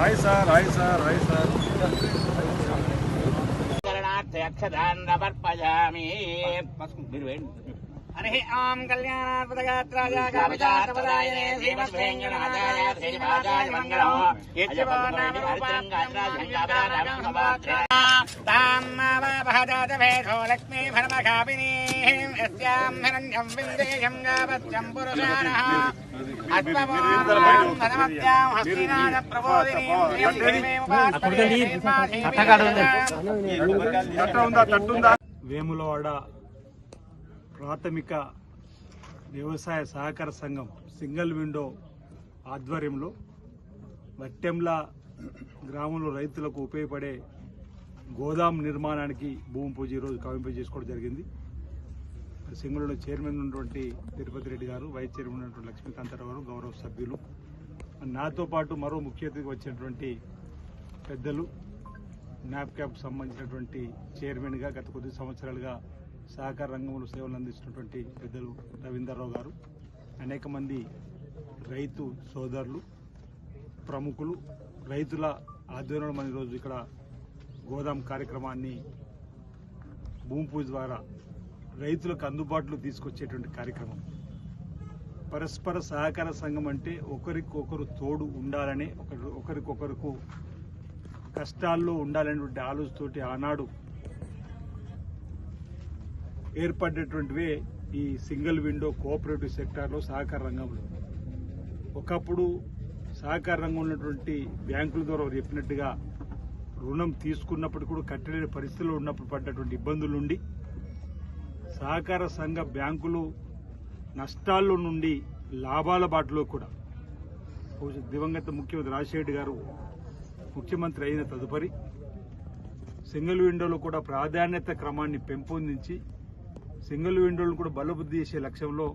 Hi sir hi sir hi sir करणार्थे अक्षदान रबर पजामी శ్రీనివాసాయ మంగళం యజ్ఞవో నామ తాన్నవభజాతభేదో లక్ష్మీ భరమఘాపినీ యస్యాం హిరణ్యం విందేయం గావత్యం పురుషానః అశ్వమోహనం ధనమత్యాం హస్తినాథ ప్రబోధినీం శ్రీం శ్రీమేముపాస్మహే వేములవాడ ప్రాథమిక వ్యవసాయ సహకార సంఘం సింగిల్ విండో ఆధ్వర్యంలో వట్టెంల గ్రామంలో రైతులకు ఉపయోగపడే గోదాం నిర్మాణానికి భూమి పూజ ఈరోజు కవింపు చేసుకోవడం జరిగింది. సింగళూరు చైర్మన్ ఉన్నటువంటి తిరుపతి రెడ్డి గారు వైస్ చైర్మన్ ఉన్నటువంటి లక్ష్మీకాంతారావు గారు గౌరవ సభ్యులు. నాతో పాటు మరో ముఖ్య అతిథికి వచ్చినటువంటి పెద్దలు నాప్క్యాప్ సంబంధించినటువంటి చైర్మన్గా గత కొద్ది సంవత్సరాలుగా సహకార రంగంలో సేవలు అందిస్తున్నటువంటి పెద్దలు రవీందర్రావు గారు అనేక మంది రైతు సోదరులు ప్రముఖులు రైతుల ఆధ్వర్యంలో మన ఈరోజు ఇక్కడ గోదాం కార్యక్రమాన్ని భూమి పూజ ద్వారా రైతులకు అందుబాటులో తీసుకొచ్చేటువంటి కార్యక్రమం. పరస్పర సహకార సంఘం అంటే ఒకరికొకరు తోడు ఉండాలని ఒకరు ఒకరికొకరుకు కష్టాల్లో ఉండాలనేటువంటి ఆలోచనతోటి ఆనాడు ఏర్పడేటువంటివే ఈ సింగిల్ విండో కోఆపరేటివ్ సెక్టార్లో సహకార రంగంలో. ఒకప్పుడు సహకార రంగంలో ఉన్నటువంటి బ్యాంకుల ద్వారా చెప్పినట్టుగా రుణం తీసుకున్నప్పుడు కూడా కట్టలేని పరిస్థితుల్లో ఉన్నప్పుడు పడ్డటువంటి ఇబ్బందుల నుండి సహకార సంఘ బ్యాంకులు నష్టాల్లో నుండి లాభాల బాటలో కూడా దివంగత ముఖ్యమంత్రి రాజశేఖర్ గారు ముఖ్యమంత్రి అయిన తదుపరి సింగిల్ విండోలో కూడా ప్రాధాన్యత క్రమాన్ని పెంపొందించి సింగిల్ విండోలను కూడా బలబుద్ధి చేసే లక్ష్యంలో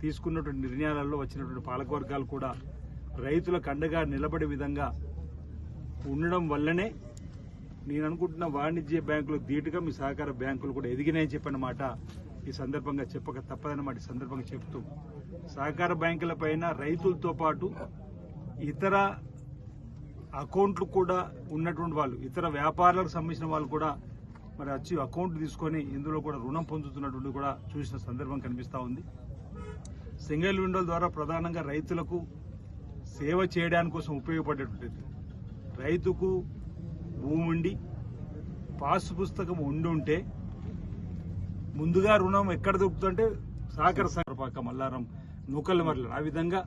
తీసుకున్నటువంటి నిర్ణయాలలో వచ్చినటువంటి పాలకవర్గాలు కూడా రైతులకు అండగా నిలబడే విధంగా ఉండడం వల్లనే నేను అనుకుంటున్న వాణిజ్య బ్యాంకులు ధీటుగా మీ సహకార బ్యాంకులు కూడా ఎదిగినాయని చెప్పిన మాట ఈ సందర్భంగా చెప్పక తప్పదన్నమాట. ఈ సందర్భంగా చెప్తూ సహకార బ్యాంకుల పైన రైతులతో పాటు ఇతర అకౌంట్లు కూడా ఉన్నటువంటి వాళ్ళు ఇతర వ్యాపారాలకు సంబంధించిన వాళ్ళు కూడా మరి వచ్చి అకౌంట్ తీసుకొని ఇందులో కూడా రుణం పొందుతున్నటువంటి కూడా చూసిన సందర్భం కనిపిస్తూ ఉంది. సింగిల్ విండోల ద్వారా ప్రధానంగా రైతులకు సేవ చేయడానికి కోసం ఉపయోగపడేటువంటిది రైతుకు భూమి ఉండి పాస్ పుస్తకం ఉండుంటే ముందుగా రుణం ఎక్కడ దొరుకుతుంటే సహకార సంఘపాక మల్లారం నూకల మరల ఆ విధంగా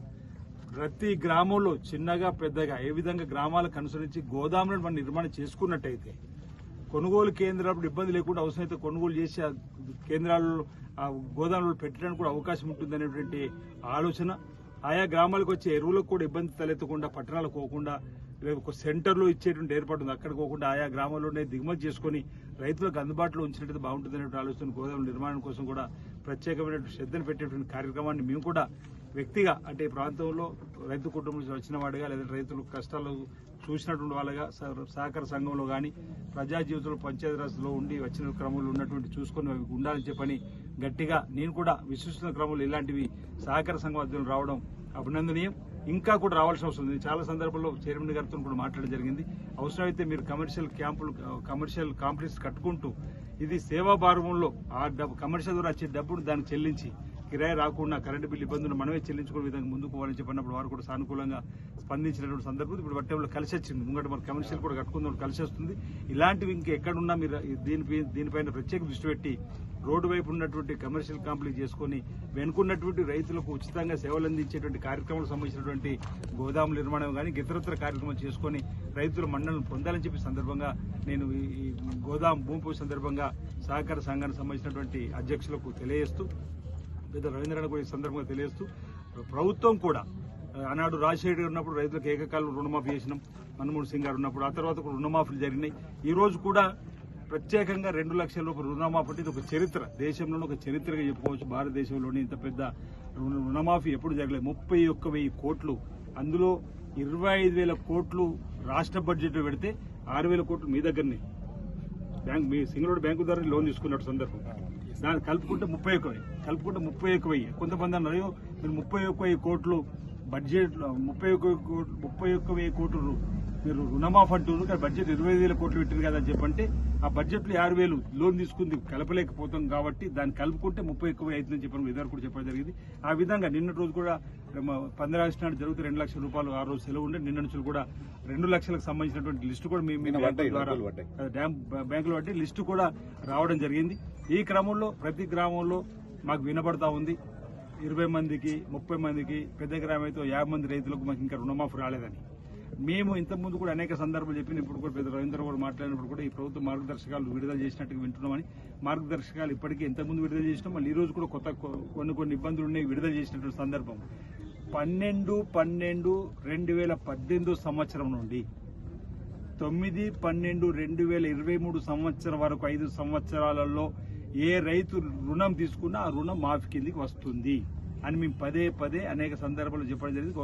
ప్రతి గ్రామంలో చిన్నగా పెద్దగా ఏ విధంగా గ్రామాలకు అనుసరించి గోదాములను మనం నిర్మాణం చేసుకున్నట్టయితే కొనుగోలు కేంద్రాలు ఇబ్బంది లేకుండా అవసరమైతే కొనుగోలు చేసి ఆ కేంద్రాలలో ఆ గోదాములు పెట్టడానికి కూడా అవకాశం ఉంటుందనేటువంటి ఆలోచన. ఆయా గ్రామాలకు వచ్చే ఎరువులకు కూడా ఇబ్బంది తలెత్తకుండా పట్టణాలకు పోకుండా ఒక సెంటర్లో ఇచ్చేటువంటి ఏర్పాటు ఉంది. అక్కడ పోకుండా ఆయా గ్రామాల్లోనే దిగుమతి చేసుకొని రైతులకు అందుబాటులో ఉంచినట్టు బాగుంటుందనే ఆలోచన గోదాముల నిర్మాణం కోసం కూడా ప్రత్యేకమైన శ్రద్ధను పెట్టేటువంటి కార్యక్రమాన్ని మేము కూడా వ్యక్తిగా అంటే ఈ ప్రాంతంలో రైతు కుటుంబం నుంచి వచ్చిన వాడిగా రైతులు కష్టాలు చూసినటువంటి వాళ్ళగా సహ- సహకార సంఘంలో కానీ ప్రజా జీవితంలో పంచాయతీరాజ్లో ఉండి వచ్చిన క్రమంలో ఉన్నటువంటి చూసుకొని అవి ఉండాలని చెప్పని గట్టిగా నేను కూడా విశ్వసిన క్రమంలో ఇలాంటివి సహకార సంఘం రావడం అభినందనీయం. ఇంకా కూడా రావాల్సిన అవసరం ఉంది. చాలా సందర్భాల్లో చైర్మన్ గారితో కూడా మాట్లాడడం జరిగింది. అవసరమైతే మీరు కమర్షియల్ క్యాంపులు కమర్షియల్ కాంప్లెక్స్ కట్టుకుంటూ ఇది సేవా భారంలో ఆ డబ్బు కమర్షియల్ ద్వారా వచ్చే డబ్బును దానికి చెల్లించి కిరాయి రాకుండా కరెంటు బిల్లు ఇబ్బందులు మనమే చెల్లించుకునే విధంగా ముందుకు పోవాలని చెప్పినప్పుడు వారు కూడా సానుకూలంగా స్పందించినటువంటి సందర్భం ఇప్పుడు వట్టంలో కలిసి వచ్చింది. ముంగట మన కమర్షియల్ కూడా కట్టుకుందాం కలిసి వస్తుంది. ఇలాంటివి ఇంకెక్కడున్నా మీరు దీనిపై దీనిపైన ప్రత్యేక దృష్టి పెట్టి రోడ్డు వైపు ఉన్నటువంటి కమర్షియల్ కాంప్లెక్స్ చేసుకొని వెనుకున్నటువంటి రైతులకు ఉచితంగా సేవలు అందించేటువంటి కార్యక్రమాలకు సంబంధించినటువంటి గోదాముల నిర్మాణం కానీ ఇతరత్ర కార్యక్రమం చేసుకొని రైతుల మండలను పొందాలని చెప్పి సందర్భంగా నేను ఈ గోదాం భూమి సందర్భంగా సహకార సంఘానికి సంబంధించినటువంటి అధ్యక్షులకు తెలియజేస్తూ పెద్ద రవీంద్రనాథ్ కూడా ఈ సందర్భంగా తెలియజేస్తూ ప్రభుత్వం కూడా ఆనాడు రాజశేఖర్ గారు ఉన్నప్పుడు రైతులకు ఏకకాలం రుణమాఫీ చేసినాం. మన్మోహన్ సింగ్ గారు ఉన్నప్పుడు ఆ తర్వాత కూడా రుణమాఫీలు జరిగినాయి. ఈ రోజు కూడా ప్రత్యేకంగా రెండు లక్షల రూపాయలు రుణమాఫీ అంటే ఇది ఒక చరిత్ర. దేశంలోనే ఒక చరిత్రగా చెప్పుకోవచ్చు. భారతదేశంలోనే ఇంత పెద్ద రుణమాఫీ ఎప్పుడు జరగలేదు. ముప్పై ఒక్క వెయ్యి కోట్లు. అందులో ఇరవై ఐదు వేల కోట్లు రాష్ట్ర బడ్జెట్ పెడితే ఆరు వేల కోట్లు మీ దగ్గరనే. బ్యాంక్ మీ సింగరోడ్ బ్యాంకు ద్వారా లోన్ తీసుకున్నట్టు సందర్భం. దాన్ని కలుపుకుంటే ముప్పై ఒక్క కలుపుకుంటే ముప్పై ఒక్క కొంతమంది అన్నారు మీరు ముప్పై ఒక్క కోట్లు బడ్జెట్ ముప్పై ఒక్క కోట్లు ముప్పై ఒక్క వెయ్యి కోట్లు మీరు రుణమాఫ్ అంటున్నారు కానీ బడ్జెట్ ఇరవై ఐదు వేల కోట్లు పెట్టారు కదా అని చెప్పంటే ఆ బడ్జెట్లో ఆరు వేలు లోన్ తీసుకుంది కలపలేకపోతాం కాబట్టి దాన్ని కలుపుకుంటే ముప్పై ఎక్కువ అవుతుందని చెప్పిన ఇద్దరు కూడా చెప్పడం జరిగింది. ఆ విధంగా నిన్న రోజు కూడా పంద్రాగస్టు నాడు జరుగుతూ రెండు లక్షల రూపాయలు ఆ రోజు సెలవు ఉండే నిన్న నుంచి కూడా రెండు లక్షలకు సంబంధించినటువంటి లిస్టు కూడా మీ మీ నిన్న బ్యాంకుల పడ్డాయి, ద్వారా డ్యామ్ బ్యాంకులు బట్టి లిస్టు కూడా రావడం జరిగింది. ఈ క్రమంలో ప్రతి గ్రామంలో మాకు వినబడతా ఉంది. ఇరవై మందికి ముప్పై మందికి పెద్ద గ్రామం అయితే యాభై మంది రైతులకు మాకు ఇంకా రుణమాఫీ రాలేదని. మేము ఇంతకుముందు కూడా అనేక సందర్భాలు చెప్పిన ఇప్పుడు కూడా పెద్ద రవీంద్ర కూడా మాట్లాడినప్పుడు కూడా ఈ ప్రభుత్వ మార్గదర్శకాలు విడుదల చేసినట్టుగా వింటున్నామని మార్గదర్శకాలు ఇప్పటికీ ఇంతకుముందు విడుదల చేసినాం. మళ్ళీ ఈ రోజు కూడా కొత్త కొన్ని కొన్ని ఇబ్బందులు ఉన్నాయి విడుదల చేసినటువంటి సందర్భం. పన్నెండు పన్నెండు రెండు వేల పద్దెనిమిదో సంవత్సరం నుండి తొమ్మిది పన్నెండు రెండు వేల ఇరవై మూడు సంవత్సరం వరకు ఐదు సంవత్సరాలలో ఏ రైతు రుణం తీసుకున్నా ఆ రుణం మాఫీ కిందికి వస్తుంది అని మేము పదే పదే అనేక సందర్భాలు చెప్పడం జరిగింది.